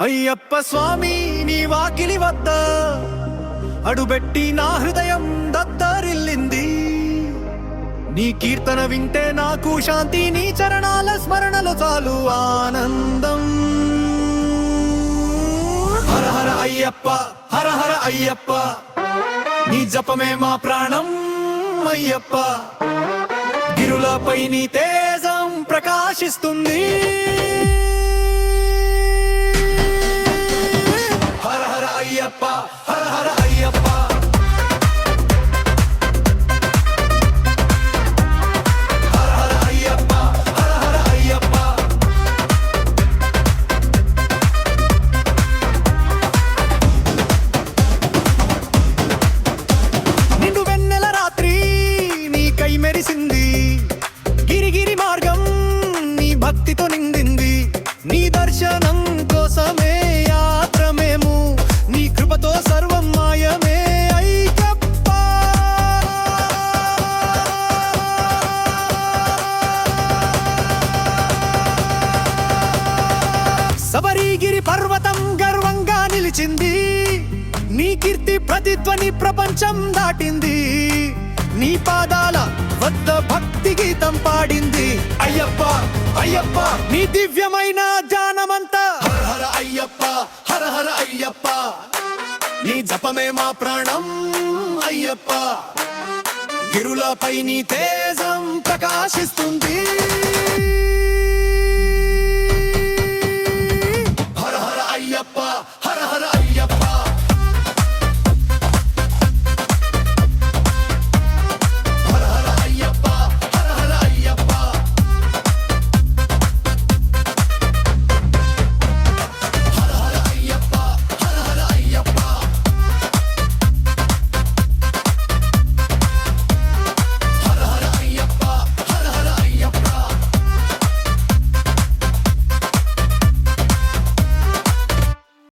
అయ్యప్ప స్వామి నీ వాకిలి వద్ద అడుబెట్టి నా హృదయం దద్దరిల్లింది నీ కీర్తన వింటే నాకు శాంతి నీ చరణాల స్మరణలు చాలు ఆనందం. హర హర అయ్యప్ప హర హర అయ్యప్ప నీ జపమే మా ప్రాణం అయ్యప్ప. గిరులపై నీ తేజం ప్రకాశిస్తుంది. శబరిగిరి పర్వతం గర్వంగా నిలిచింది. నీ కీర్తి ప్రతిధ్వని ప్రపంచం దాటింది. నీ పాదాల వద్ద భక్తి గీతం పాడింది. అయ్యప్ప అయ్యప్ప నీ దివ్యమైన జానమంతా హర హర అయ్యప్ప హర హర అయ్యప్ప. నీ జపమే మా ప్రాణం అయ్యప్ప. గిరులపై నీ తేజం ప్రకాశిస్తుంది.